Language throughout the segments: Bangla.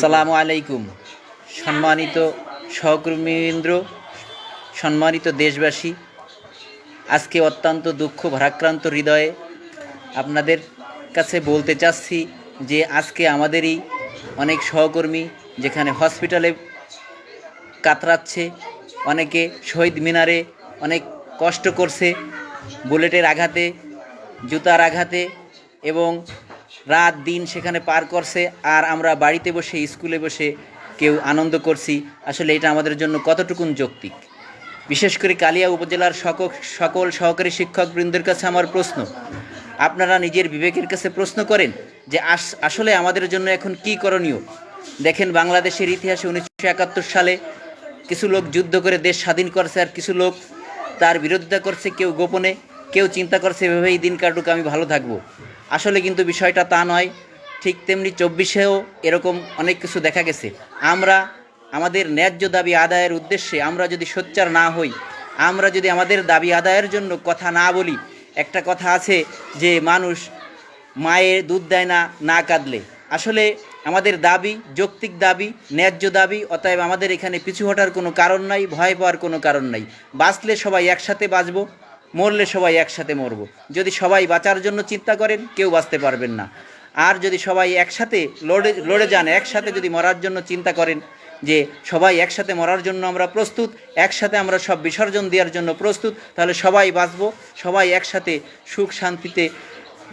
সালামু আলাইকুম। সম্মানিত সহকর্মীবৃন্দ, সম্মানিত দেশবাসী, আজকে অত্যন্ত দুঃখ ভারাক্রান্ত হৃদয়ে আপনাদের কাছে বলতে চাচ্ছি যে আজকে আমাদেরই অনেক সহকর্মী যেখানে হসপিটালে কাতরাচ্ছে, অনেকে শহীদ মিনারে অনেক কষ্ট করছে, বুলেটের আঘাতে, জুতার আঘাতে এবং রাত দিন সেখানে পার করছে, আর আমরা বাড়িতে বসে, স্কুলে বসে কেউ আনন্দ করছি। আসলে এটা আমাদের জন্য কতটুকুন যৌক্তিক? বিশেষ করে কালিয়া উপজেলার সকল সকল সহকারী শিক্ষকবৃন্দের কাছে আমার প্রশ্ন, আপনারা নিজের বিবেকের কাছে প্রশ্ন করেন যে আস- আসলে আমাদের জন্য এখন কি করণীয়? দেখেন বাংলাদেশের ইতিহাসে উনিশশো একাত্তর সালে কিছু লোক যুদ্ধ করে দেশ স্বাধীন করছে, আর কিছু লোক তার বিরোধিতা করছে, কেউ গোপনে, কেউ চিন্তা করছে, এভাবেই দিন কাটুক, আমি ভালো থাকব। আসলে কিন্তু বিষয়টা তা নয়, ঠিক তেমনি চব্বিশেও এরকম অনেক কিছু দেখা গেছে। আমরা আমাদের ন্যায্য দাবি আদায়ের উদ্দেশ্যে আমরা যদি সোচ্চার না হই, আমরা যদি আমাদের দাবি আদায়ের জন্য কথা না বলি, একটা কথা আছে যে মানুষ মায়ের দুধ দেয় না না কাঁদলে। আসলে আমাদের দাবি যৌক্তিক দাবি, ন্যায্য দাবি, অতএব আমাদের এখানে পিছু হটার কোনো কারণ নাই, ভয় পাওয়ার কোনো কারণ নাই। বাঁচলে সবাই একসাথে বাঁচবো। মরলে সবাই একসাথে মরব। যদি সবাই বাঁচার জন্য চিন্তা করেন, কেউ বাঁচতে পারবেন না। আর যদি সবাই একসাথে লড়ে লড়ে যান, একসাথে যদি মরার জন্য চিন্তা করেন যে সবাই একসাথে মরার জন্য আমরা প্রস্তুত, একসাথে আমরা সব বিসর্জন দেওয়ার জন্য প্রস্তুত, তাহলে সবাই বাঁচবো, সবাই একসাথে সুখ শান্তিতে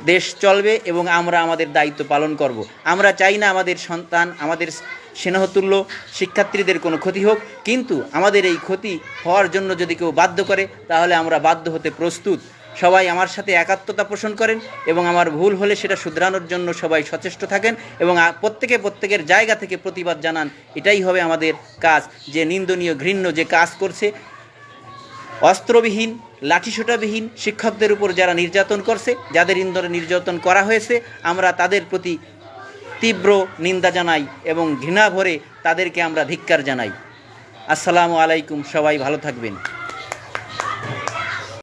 দেশ চলবে এবং আমরা আমাদের দায়িত্ব পালন করব। আমরা চাই না আমাদের সন্তান, আমাদের স্নেহতুল্য শিক্ষার্থীদের কোনো ক্ষতি হোক, কিন্তু আমাদের এই ক্ষতি হওয়ার জন্য যদি কেউ বাধ্য করে, তাহলে আমরা বাধ্য হতে প্রস্তুত। সবাই আমার সাথে একাত্মতা পোষণ করেন এবং আমার ভুল হলে সেটা শুধরানোর জন্য সবাই সচেষ্ট থাকেন এবং প্রত্যেকে প্রত্যেকের জায়গা থেকে প্রতিবাদ জানান। এটাই হবে আমাদের কাজ। যে নিন্দনীয় ঘৃণ্য যে কাজ করছে, অস্ত্রবিহীন লাঠিসোঁটাবিহীন শিক্ষকদের উপর যারা নির্যাতন করছে, যাদের ইন্দরে নির্যাতন করা হয়েছে, আমরা তাদের প্রতি তীব্র নিন্দা জানাই এবং ঘৃণা ভরে তাদেরকে আমরা ধিক্কার জানাই। আসসালামু আলাইকুম, সবাই ভালো থাকবেন।